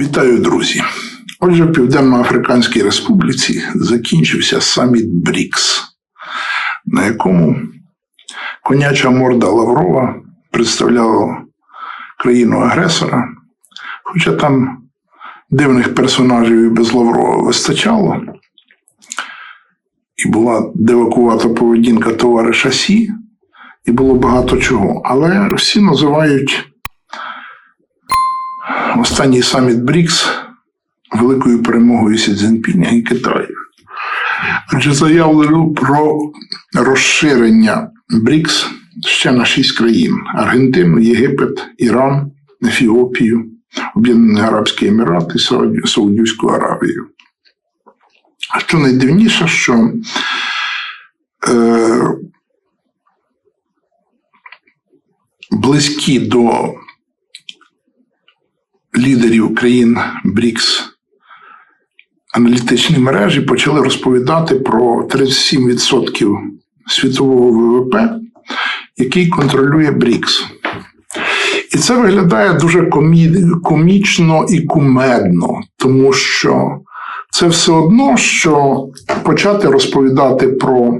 Вітаю, друзі. Отже, в Південно-Африканській Республіці закінчився саміт БРІКС, на якому коняча морда Лаврова представляла країну-агресора, хоча там дивних персонажів і без Лаврова вистачало, і була дивакувата поведінка товариша Сі, і було багато чого. Але всі називають останній саміт БРІКС великою перемогою Сі Цзіньпіня і Китаю. Адже заявлено про розширення БРІКС ще на шість країн: Аргентину, Єгипет, Іран, Ефіопію, Об'єднані Арабські Емірати, Сауді- Саудівську Аравію. Що найдивніше, що е, близькі до лідерів країн БРІКС аналітичні мережі почали розповідати про 37% світового ВВП, який контролює БРІКС. І це виглядає дуже комі- комічно і кумедно, тому що це все одно, що почати розповідати про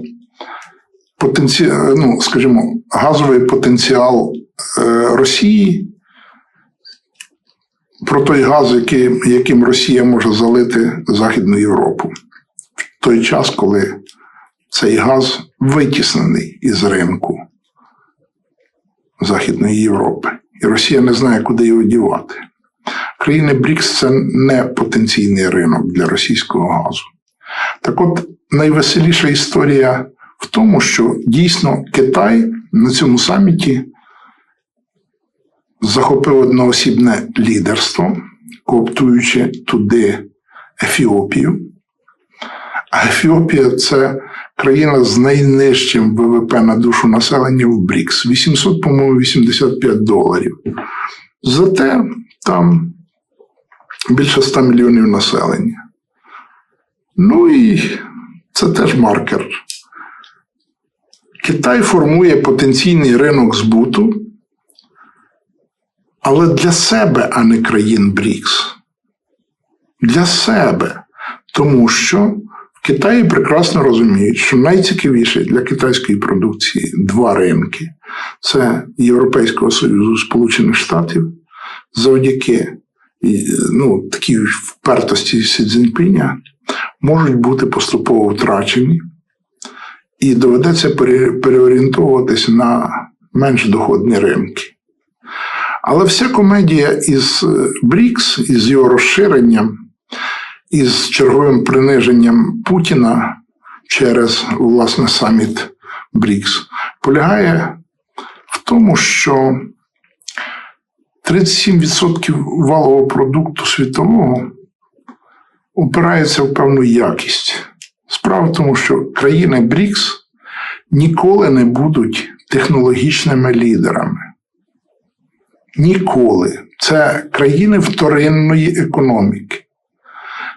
потенці... ну, скажімо, газовий потенціал е, Росії про той газ, який, яким Росія може залити Західну Європу в той час, коли цей газ витіснений із ринку Західної Європи, і Росія не знає, куди його дівати. Країни БРІКС це не потенційний ринок для російського газу. Так от найвеселіша історія в тому, що дійсно Китай на цьому саміті захопив одноосібне лідерство, кооптуючи туди Ефіопію. А Ефіопія це країна з найнижчим ВВП на душу населення в БРІКС 800, по-моєму, 85 доларів. Зате там більше 100 мільйонів населення. Ну і це теж маркер. Китай формує потенційний ринок збуту але для себе, а не країн БРІКС. Для себе. Тому що в Китаї прекрасно розуміють, що найцікавіше для китайської продукції два ринки це Європейського Союзу Сполучених Штатів завдяки ну, такій впертості Сі Цзіньпіня можуть бути поступово втрачені, і доведеться пере- переорієнтовуватись на менш доходні ринки. Але вся комедія із е, БРІКС, із його розширенням, із черговим приниженням Путіна через власне саміт БРІКС полягає в тому, що 37% валового продукту світового опирається в певну якість. Справа в тому, що країни БРІКС ніколи не будуть технологічними лідерами. Ніколи. Це країни вторинної економіки.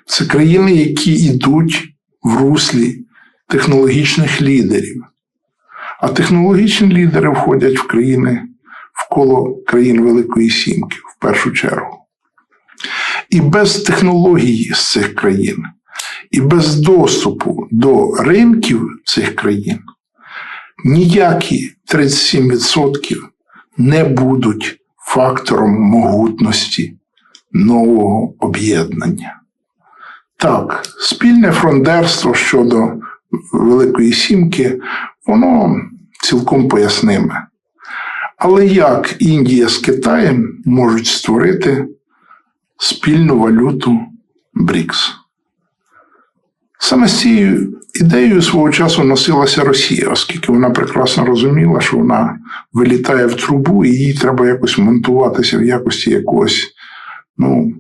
Це країни, які йдуть в руслі технологічних лідерів. А технологічні лідери входять в країни вколо країн Великої Сімки в першу чергу. І без технології з цих країн, і без доступу до ринків цих країн ніякі 37% не будуть фактором могутності нового об'єднання. Так, спільне фрондерство щодо Великої Сімки, воно цілком поясниме. Але як Індія з Китаєм можуть створити спільну валюту БРІКС? Саме з цією ідеєю свого часу носилася Росія, оскільки вона прекрасно розуміла, що вона вилітає в трубу, і їй треба якось монтуватися в якості якогось ну,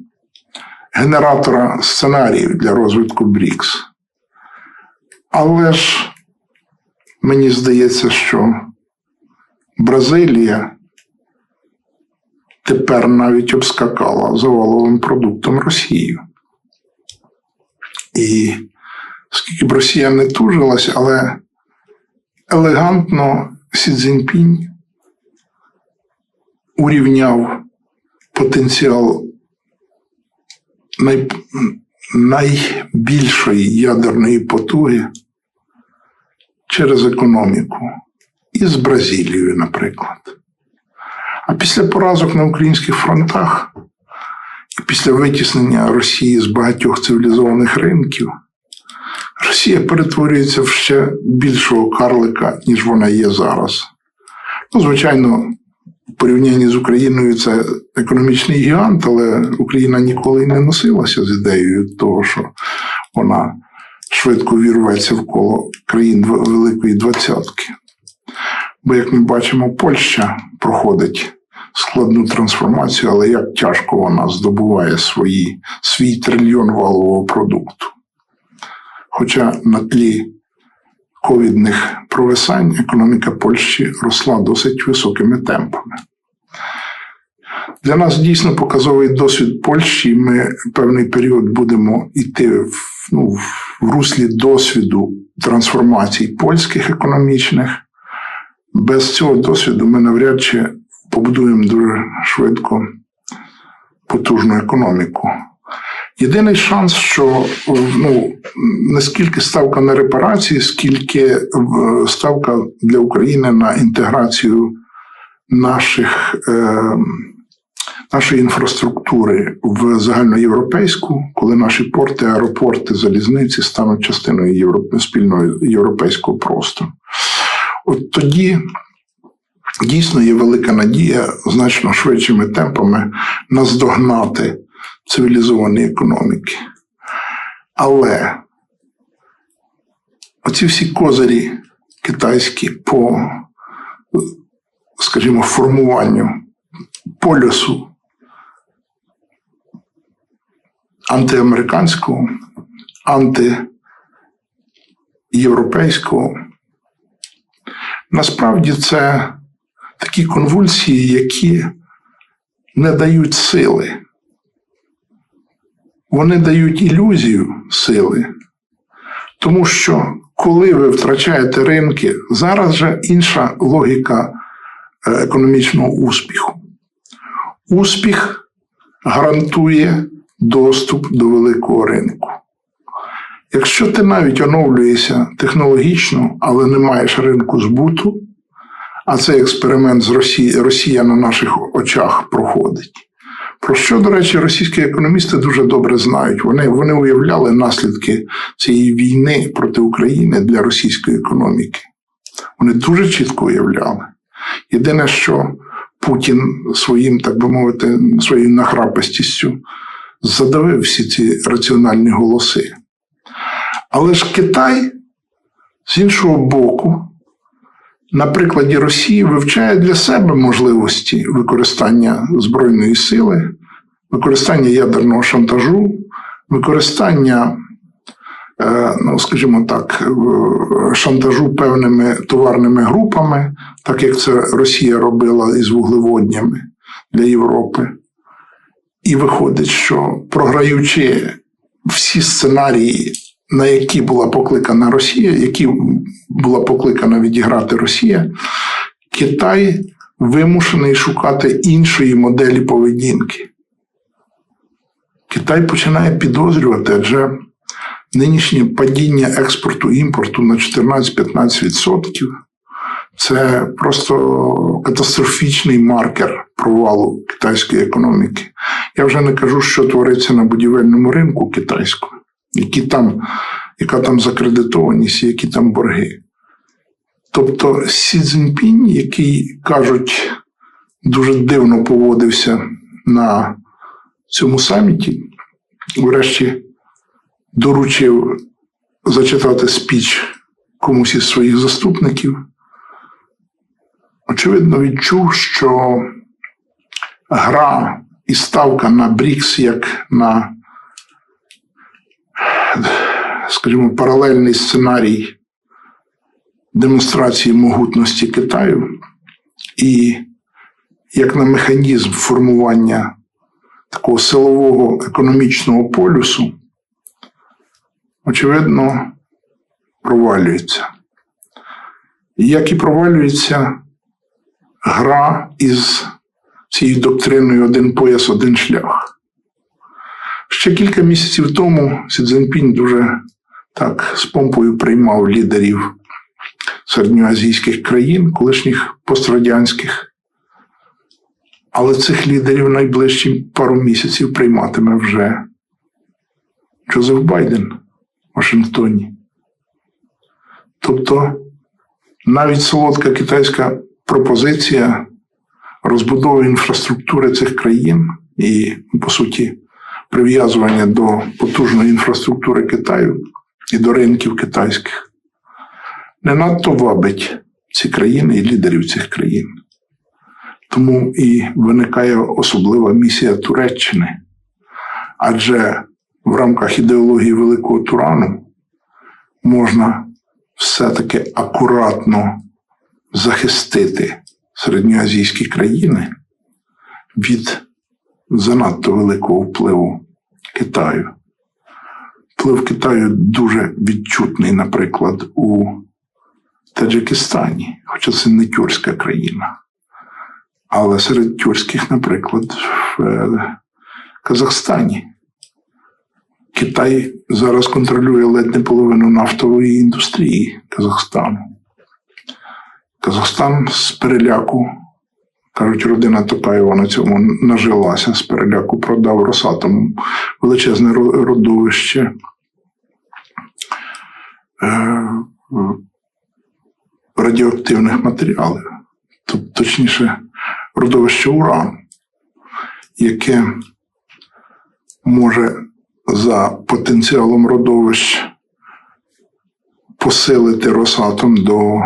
генератора сценаріїв для розвитку БРІКС. Але ж мені здається, що Бразилія тепер навіть обскакала за валовим продуктом Росію. І скільки б Росія не тужилась, але елегантно Сі Цзіньпінь урівняв потенціал най, найбільшої ядерної потуги через економіку із Бразилією, наприклад. А після поразок на українських фронтах і після витіснення Росії з багатьох цивілізованих ринків, Росія перетворюється в ще більшого карлика, ніж вона є зараз. Ну, звичайно, в порівнянні з Україною це економічний гігант, але Україна ніколи не носилася з ідеєю того, що вона швидко вірветься в коло країн Великої Двадцятки. Бо, як ми бачимо, Польща проходить складну трансформацію, але як тяжко вона здобуває свої, свій трильйон валового продукту. Хоча на тлі ковідних провисань економіка Польщі росла досить високими темпами. Для нас дійсно показовий досвід Польщі. Ми певний період будемо йти в, ну, в руслі досвіду трансформацій польських економічних. Без цього досвіду ми навряд чи побудуємо дуже швидко потужну економіку. Єдиний шанс, що ну, не скільки ставка на репарації, скільки е, ставка для України на інтеграцію наших, е, нашої інфраструктури в загальноєвропейську, коли наші порти, аеропорти, залізниці стануть частиною європ... спільного європейського простору. От тоді дійсно є велика надія значно швидшими темпами наздогнати цивілізовані економіки. Але оці всі козирі китайські по, скажімо, формуванню полюсу антиамериканського, антиєвропейського, насправді це такі конвульсії, які не дають сили вони дають ілюзію сили, тому що коли ви втрачаєте ринки, зараз же інша логіка е, економічного успіху. Успіх гарантує доступ до великого ринку. Якщо ти навіть оновлюєшся технологічно, але не маєш ринку збуту, а цей експеримент з Росії, Росія на наших очах проходить. Про що, до речі, російські економісти дуже добре знають. Вони вони уявляли наслідки цієї війни проти України для російської економіки. Вони дуже чітко уявляли. Єдине, що Путін своїм, так би мовити, своєю нахрапистістю задавив всі ці раціональні голоси. Але ж Китай з іншого боку на прикладі Росії вивчає для себе можливості використання збройної сили, використання ядерного шантажу, використання, е, ну, скажімо так, шантажу певними товарними групами, так як це Росія робила із вуглеводнями для Європи. І виходить, що програючи всі сценарії на які була покликана Росія, які була покликана відіграти Росія, Китай вимушений шукати іншої моделі поведінки. Китай починає підозрювати, адже нинішнє падіння експорту імпорту на 14-15% це просто катастрофічний маркер провалу китайської економіки. Я вже не кажу, що твориться на будівельному ринку китайському які там, яка там закредитованість, які там борги. Тобто Сі Цзіньпінь, який кажуть, дуже дивно поводився на цьому саміті, врешті доручив зачитати спіч комусь із своїх заступників. Очевидно, відчув, що гра і ставка на Брікс як на скажімо, паралельний сценарій демонстрації могутності Китаю і як на механізм формування такого силового економічного полюсу, очевидно, провалюється. Як і провалюється гра із цією доктриною один пояс, один шлях. Ще кілька місяців тому Сі Цзіньпінь дуже так з помпою приймав лідерів середньоазійських країн, колишніх пострадянських. Але цих лідерів найближчі пару місяців прийматиме вже Джозеф Байден в Вашингтоні. Тобто навіть солодка китайська пропозиція розбудови інфраструктури цих країн і, по суті, прив'язування до потужної інфраструктури Китаю і до ринків китайських не надто вабить ці країни і лідерів цих країн. Тому і виникає особлива місія Туреччини. Адже в рамках ідеології Великого Турану можна все-таки акуратно захистити середньоазійські країни від занадто великого впливу Китаю. Вплив Китаю дуже відчутний, наприклад, у Таджикистані, хоча це не тюркська країна. Але серед тюркських, наприклад, в е, Казахстані. Китай зараз контролює ледь не половину нафтової індустрії Казахстану. Казахстан з переляку, кажуть, родина Токаєва на цьому нажилася, з переляку продав Росатому величезне родовище. е, Радіоактивних матеріалів, точніше, родовище урану, яке може за потенціалом родовищ посилити Росатом до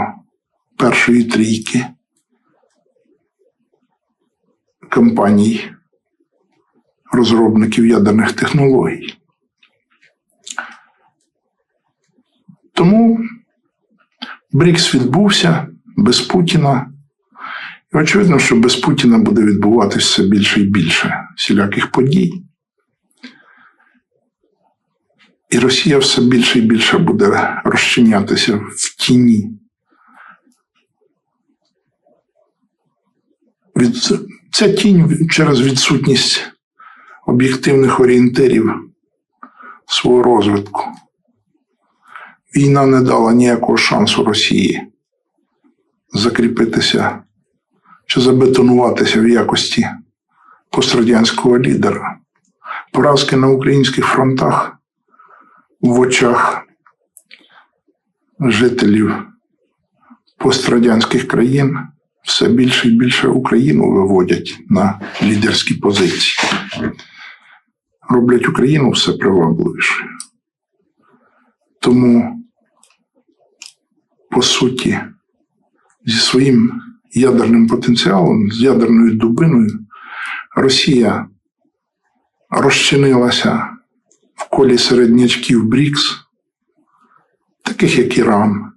першої трійки компаній розробників ядерних технологій. Тому Брікс відбувся без Путіна. І очевидно, що без Путіна буде відбуватися все більше і більше всіляких подій. І Росія все більше і більше буде розчинятися в тіні. Від, ця тінь через відсутність об'єктивних орієнтирів свого розвитку. Війна не дала ніякого шансу Росії закріпитися чи забетонуватися в якості пострадянського лідера. Поразки на українських фронтах в очах жителів пострадянських країн все більше і більше Україну виводять на лідерські позиції. Роблять Україну все привабливішою. Тому, по суті, зі своїм ядерним потенціалом, з ядерною дубиною, Росія розчинилася в колі середнячків БРІКС, таких як Іран,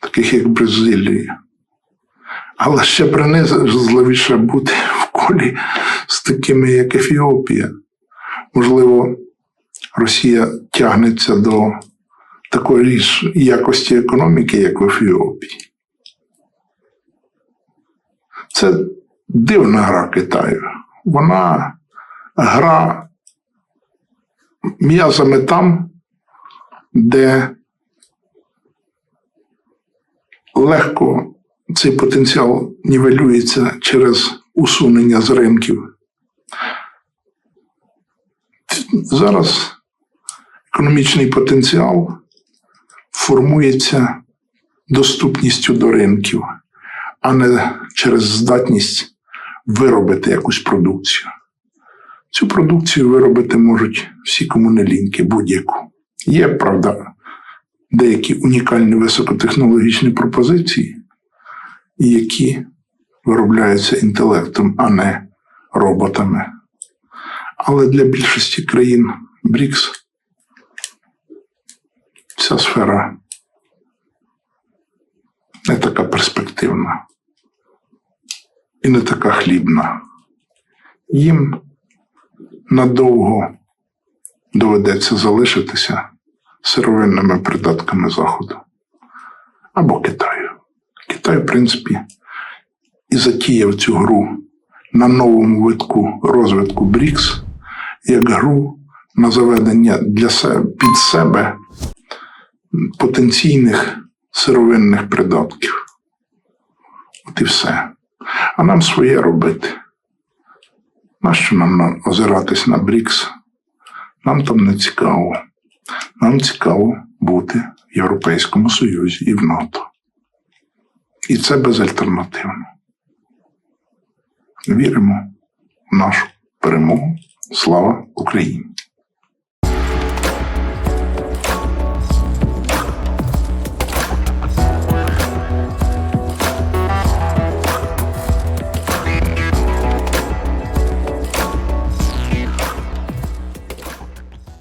таких як Бразилія. Але ще принизливіше бути в колі з такими, як Ефіопія. Можливо, Росія тягнеться до такої ж якості економіки, як в Ефіопії. Це дивна гра Китаю. Вона гра м'язами там, де легко цей потенціал нівелюється через усунення з ринків. Зараз економічний потенціал формується доступністю до ринків, а не через здатність виробити якусь продукцію. Цю продукцію виробити можуть всі комунелінки, будь-яку. Є, правда, деякі унікальні високотехнологічні пропозиції, які виробляються інтелектом, а не роботами. Але для більшості країн БРІКС ця сфера не така перспективна і не така хлібна. Їм надовго доведеться залишитися сировинними придатками Заходу або Китаю. Китай, в принципі, і затіяв цю гру на новому витку розвитку БРІКС як гру на заведення для себе, під себе потенційних сировинних придатків. От і все. А нам своє робити. Нащо нам озиратись на Брікс? Нам там не цікаво. Нам цікаво бути в Європейському Союзі і в НАТО. І це безальтернативно. Віримо в нашу перемогу. Слава Україні!